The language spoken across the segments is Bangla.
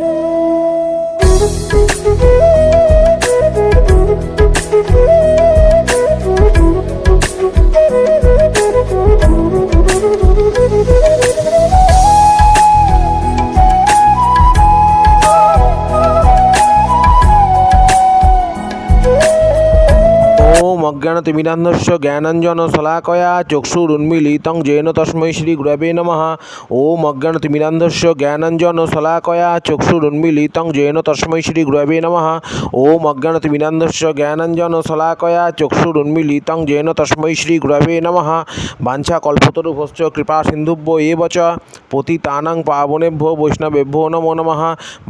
ওম অজ্ঞানতিমিরান্ধস্য জ্ঞানাঞ্জন শলাকয়া চক্ষুর চক্ষুরুন্মিলিতং জৈন তস্মৈ শ্রী গুরবে নম। ওম অজ্ঞানতিমিরান্ধস্য জ্ঞানাঞ্জন শলাকয়া চক্ষুর চক্ষুরুন্মিলিতং জৈন তস্মৈ শ্রী গুরবে নম। ওম অজ্ঞানতিমিরান্ধস্য জ্ঞানাঞ্জন শলাকয়া চক্ষুর চক্ষুরুন্মিলিতং জৈন তস্মৈ শ্রী গুরবে নম। বাঞ্ছা কল্পতরুভশ্চ কৃপা সিন্ধুভ্য এব পতি পতিতানাং পাবনেভ্য বৈষ্ণবেভ্য নমো নম।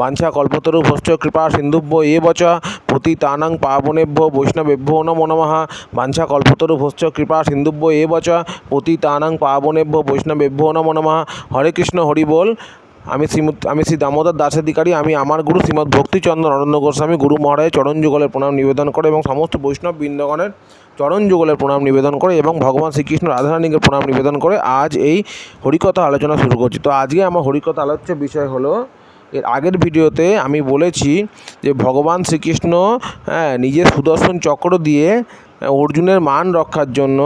বাঞ্ছা কল্পতরুভশ্চ কৃপা সিন্ধুভ্য এব চ পতিতানাং পাবনেভ্যো বৈষ্ণবেভ্যো নমো নমঃ। বাঞ্ছা কল্পতরুভশ্চ কৃপা সিন্ধুভ্য এব চ পতিতানাং পাবনেভ্যো বৈষ্ণবেভ্যো নমো নমঃ। হরে কৃষ্ণ হরি বল। আমি শ্রীমৎ আমি শ্রী দামোদর দাসাধিকারী। আমি আমার গুরু শ্রীমৎ ভক্তিচন্দ্র অরণ্য গোস্বামী গুরু মহারাজের চরণ যুগলের প্রণাম নিবেদন করে এবং সমস্ত বৈষ্ণব বৃন্দগণের চরণ যুগলের প্রণাম নিবেদন করে এবং ভগবান শ্রীকৃষ্ণ রাধারানীকে প্রণাম নিবেদন করে আজ এই হরিকথা আলোচনা শুরু করছি। তো আজকে আমার হরিকথা আলোচ্য বিষয় হলো এর আগের ভিডিওতে আমি বলেছি যে ভগবান শ্রীকৃষ্ণ হ্যাঁ নিজের সুদর্শন চক্র দিয়ে অর্জুনের মান রক্ষার জন্য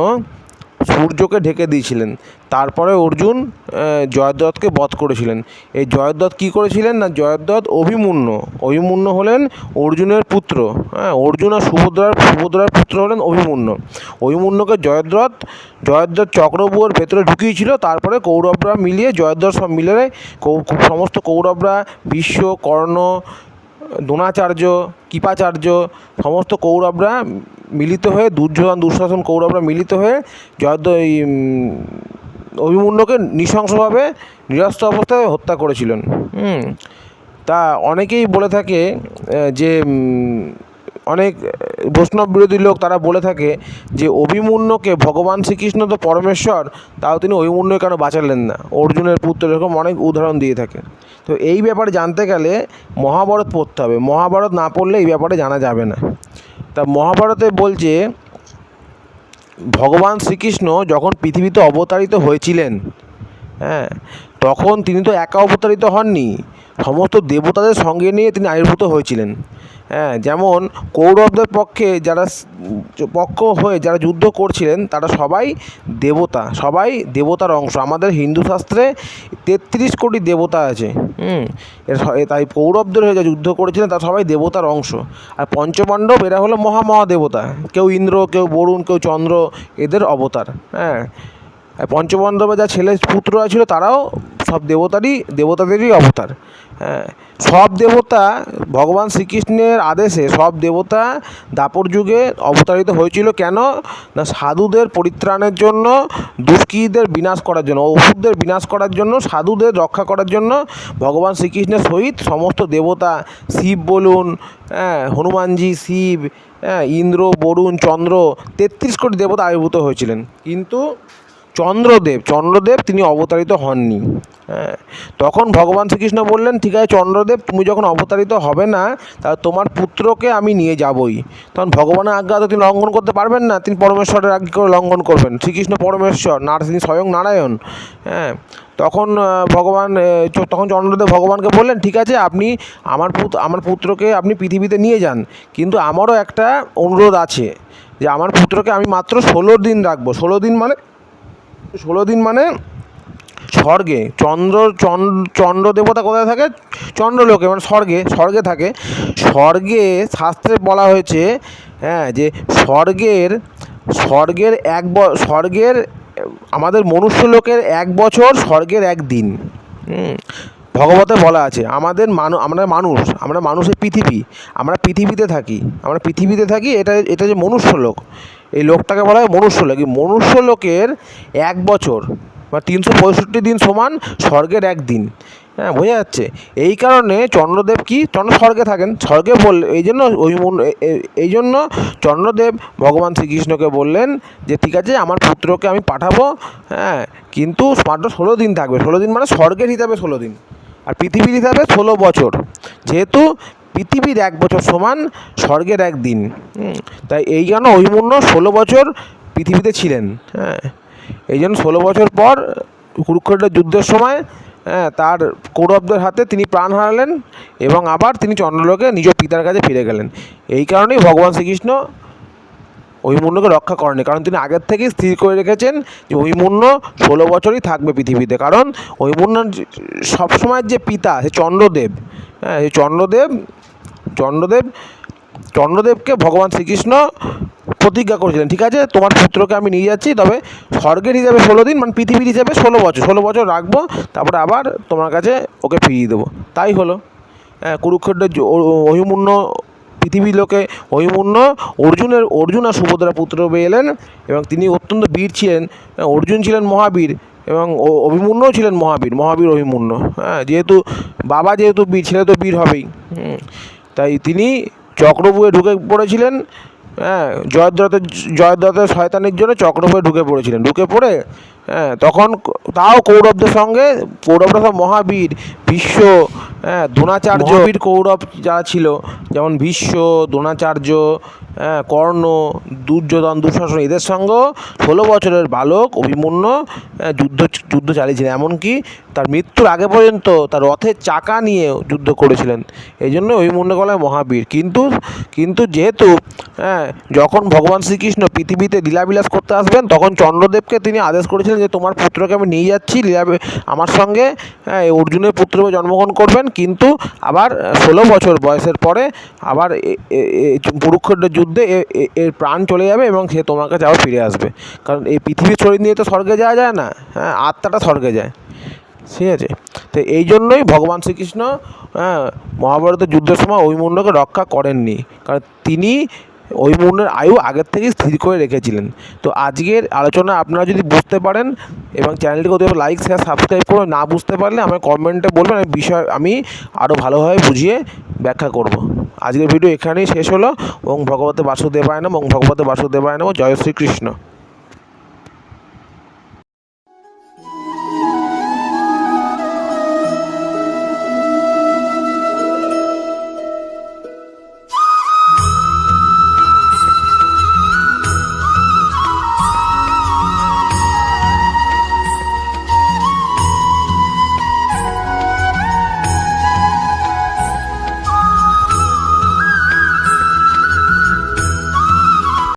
সূর্যকে ঢেকে দিয়েছিলেন। তারপরে অর্জুন জয়দ্রথকে বধ করেছিলেন। এই জয়দ্রথ কী করেছিলেন না জয়দ্রথ অভিমন্য। অভিমন্য হলেন অর্জুনের পুত্র। হ্যাঁ অর্জুন আর সুভদ্রার সুভদ্রার পুত্র হলেন অভিমন্য। অভিমন্যুকে জয়দ্রথ জয়দ্রথ চক্রবুয়ের ভেতরে ঢুকিয়েছিল, তারপরে কৌরবরা মিলিয়ে জয়দ্রথ সব মিলে সমস্ত কৌরবরা, বিশ্ব, কর্ণ, দ্রোণাচার্য, কৃপাচার্য, সমস্ত কৌরবরা মিলিত হয়ে, দুর্যোধন, দুঃশাসন কৌরবরা মিলিত হয়ে জয়দ্র অভিমন্যুকে নৃশংসভাবে নিরস্ত অবস্থায় হত্যা করেছিলেন। হুম। তা অনেকেই বলে থাকে যে অনেক বৈষ্ণব বিরোধী লোক তারা বলে থাকে যে, অভিমন্যুকে ভগবান শ্রীকৃষ্ণ তো পরমেশ্বর, তাও তিনি অভিমন্যুকে কেন বাঁচালেন না? অর্জুনের পুত্র এরকম অনেক উদাহরণ দিয়ে থাকে। তো এই ব্যাপারে জানতে গেলে মহাভারত পড়তে হবে। মহাভারত না পড়লে এই ব্যাপারে জানা যাবে না। তা মহাভারতে বলছে ভগবান শ্রীকৃষ্ণ যখন পৃথিবীতে অবতারিত হয়েছিলেন হ্যাঁ তখন তিনি তো একা অবতারিত হননি। সমস্ত দেবতাদের সঙ্গে নিয়ে তিনি আবির্ভূত হয়েছিলেন। হ্যাঁ যেমন কৌরবদের পক্ষে যারা পক্ষ হয়ে যারা যুদ্ধ করছিলেন, তারা সবাই দেবতা, সবাই দেবতার অংশ। আমাদের হিন্দু শাস্ত্রে তেত্রিশ কোটি দেবতা আছে, হুম? তাই কৌরবদের হয়ে যা যুদ্ধ করেছিলেন, তারা সবাই দেবতার অংশ। আর পঞ্চপাণ্ডব এরা হলো মহা মহাদেবতা কেউ ইন্দ্র, কেউ বরুণ, কেউ চন্দ্র, এদের অবতার হ্যাঁ? পঞ্চপাণ্ডবের যা ছেলে পুত্ররা ছিল, তারাও সব দেবতারই, দেবতাদেরই অবতার। হ্যাঁ সব দেবতা ভগবান শ্রীকৃষ্ণের আদেশে সব দেবতা দাপর যুগে অবতারিত হয়েছিল কেন? না, সাধুদের পরিত্রাণের জন্য, দুষ্কৃতীদের বিনাশ করার জন্য, অসুরদের বিনাশ করার জন্য, সাধুদের রক্ষা করার জন্য ভগবান শ্রীকৃষ্ণের সহিত সমস্ত দেবতা, শিব বলুন হ্যাঁ হনুমানজি, শিব হ্যাঁ ইন্দ্র, বরুণ, চন্দ্র, তেত্রিশ কোটি দেবতা আবির্ভূত হয়েছিলেন। কিন্তু চন্দ্রদেব চন্দ্রদেব তিনি অবতারিত হননি। হ্যাঁ তখন ভগবান শ্রীকৃষ্ণ বললেন, ঠিক আছে চন্দ্রদেব, তুমি যখন অবতারিত হবে না তাহলে তোমার পুত্রকে আমি নিয়ে যাবই। তখন ভগবানের আজ্ঞা তো তিনি লঙ্ঘন করতে পারবেন না, তিনি পরমেশ্বরের আজ্ঞা করে লঙ্ঘন করবেন। শ্রীকৃষ্ণ পরমেশ্বর না তিনি স্বয়ং নারায়ণ। হ্যাঁ তখন ভগবান তখন চন্দ্রদেব ভগবানকে বললেন, ঠিক আছে, আপনি আমার পুত্র আমার পুত্রকে আপনি পৃথিবীতে নিয়ে যান। কিন্তু আমারও একটা অনুরোধ আছে যে, আমার পুত্রকে আমি মাত্র ষোলো দিন রাখব। ষোলো দিন মানে ষোলো দিন মানে স্বর্গে, চন্দ্র চন্দ্র দেবতা কোথায় থাকে? চন্দ্রলোকে মানে স্বর্গে স্বর্গে থাকে। স্বর্গে শাস্ত্রে বলা হয়েছে হ্যাঁ যে স্বর্গের স্বর্গের এক স্বর্গের, আমাদের মনুষ্য লোকের এক বছর, স্বর্গের এক দিন। ভগবতে বলা আছে, আমাদের মানু, আমরা মানুষ, আমরা মানুষের পৃথিবী, আমরা পৃথিবীতে থাকি, আমরা পৃথিবীতে থাকি, এটা এটা যে মনুষ্য লোক, এই লোকটাকে বলা হয় মনুষ্য লোক, এই মনুষ্য লোকের এক বছর বা তিনশো পঁয়ষট্টি দিন সমান স্বর্গের এক দিন। হ্যাঁ বোঝা যাচ্ছে? এই কারণে চন্দ্রদেব কি? চন্দ্র স্বর্গে থাকেন। স্বর্গে বল, এই জন্য ওই এই জন্য চন্দ্রদেব ভগবান শ্রীকৃষ্ণকে বললেন যে, ঠিক আছে, আমার পুত্রকে আমি পাঠাবো হ্যাঁ কিন্তু মাত্র ষোলো দিন থাকবে। ষোলো দিন মানে স্বর্গের হিসাবে ষোলো দিন। আর পৃথিবীর হিসাবে ষোলো বছর। যেহেতু পৃথিবীর এক বছর সমান স্বর্গের এক দিন। তাই এই জন্য অভিমন্য ষোলো বছর পৃথিবীতে ছিলেন। হ্যাঁ এই জন্য ষোলো বছর পর কুরুক্ষেত্রের যুদ্ধের সময় হ্যাঁ তার কৌরবদের হাতে তিনি প্রাণ হারালেন এবং আবার তিনি চন্দ্রলোকে নিজ পিতার কাছে ফিরে গেলেন। এই কারণেই ভগবান শ্রীকৃষ্ণ অভিমন্যুকে রক্ষা করেনি। কারণ তিনি আগের থেকেই স্থির করে রেখেছেন যে অভিমন্যু ষোলো বছরই থাকবে পৃথিবীতে। কারণ অভিমন্যুর যে- সবসময়ের যে পিতা, সে চন্দ্রদেব। হ্যাঁ সেই চন্দ্রদেব চন্দ্রদেব, চন্দ্রদেবকে ভগবান শ্রীকৃষ্ণ প্রতিজ্ঞা করেছিলেন। ঠিক আছে, তোমার পুত্রকে আমি নিয়ে যাচ্ছি, তবে স্বর্গের হিসাবে ষোলো দিন মানে পৃথিবীর হিসাবে ষোলো বছর ষোলো বছর রাখব, তারপরে আবার তোমার কাছে ওকে ফিরিয়ে দেবো। তাই হলো। হ্যাঁ কুরুক্ষেত্রের অভিমন্যু পৃথিবীর লোকে অভিমন্যু। অর্জুনের অর্জুন আর সুভদ্রা পুত্র পেয়ে এলেন এবং তিনি অত্যন্ত বীর ছিলেন। হ্যাঁ, অর্জুন ছিলেন মহাবীর এবং অভিমন্যুও ছিলেন মহাবীর মহাবীর অভিমন্যু। হ্যাঁ যেহেতু বাবা যেহেতু বীর ছেলে তো বীর হবেই। তাই তিনি চক্রবুয়ে ঢুকে পড়েছিলেন। হ্যাঁ জয়দ্রথের জয়দ্রথের শয়তানের জন্য চক্রবুয়ে ঢুকে পড়েছিলেন। ঢুকে পড়ে হ্যাঁ তখন তাও কৌরবদের সঙ্গে কৌরবরা সব মহাবীর ভীষ্ম হ্যাঁ দ্রোণাচার্য। কৌরব যারা ছিল যেমন ভীষ্ম দ্রোণাচার্য কর্ণ দুর্যোধন দুঃশাসন এদের সঙ্গেও ষোলো বছরের বালক অভিমন্যু হ্যাঁ, যুদ্ধ যুদ্ধ চালিয়েছিলেন। এমনকি তার মৃত্যুর আগে পর্যন্ত তার রথের চাকা নিয়ে যুদ্ধ করেছিলেন। এই জন্য অভিমন্যু বলা মহাবীর। কিন্তু কিন্তু যেহেতু হ্যাঁ যখন ভগবান শ্রীকৃষ্ণ পৃথিবীতে লীলাবিলাস করতে আসবেন তখন চন্দ্রদেবকে তিনি আদেশ করেছিলেন যে তোমার পুত্রকে আমি নিয়ে যাচ্ছি লীলা আমার সঙ্গে হ্যাঁ অর্জুনের পুত্র জন্মগ্রহণ করবেন। কিন্তু আবার ষোলো বছর বয়সের পরে আবার কুরুক্ষেত্রের যুদ্ধে এ- এর প্রাণ চলে যাবে এবং সে তোমার কাছে আবার ফিরে আসবে। কারণ এই পৃথিবীর শরীর নিয়ে তো স্বর্গে যাওয়া যায় না। হ্যাঁ আত্মাটা স্বর্গে যায়। ঠিক আছে? তো এই জন্যই ভগবান শ্রীকৃষ্ণ হ্যাঁ মহাভারতের যুদ্ধের সময় অভিমন্যকে রক্ষা করেননি। কারণ তিনি অভিমন্যুর আয়ু আগের থেকেই স্থির করে রেখেছিলেন। তো আজকের আলোচনা আপনারা যদি বুঝতে পারেন এবং চ্যানেলটিকে অতি লাইক শেয়ার সাবস্ক্রাইব করে না বুঝতে পারলে আমার কমেন্টে বলবেন, আমি বিষয়, আমি আরও ভালোভাবে বুঝিয়ে ব্যাখ্যা করব। আজকের ভিডিও এখানেই শেষ হলো। ওং ভগবতে বাসুদেবায় নাম ওং ভগবতে বাসুদেবায় নম জয় শ্রীকৃষ্ণ।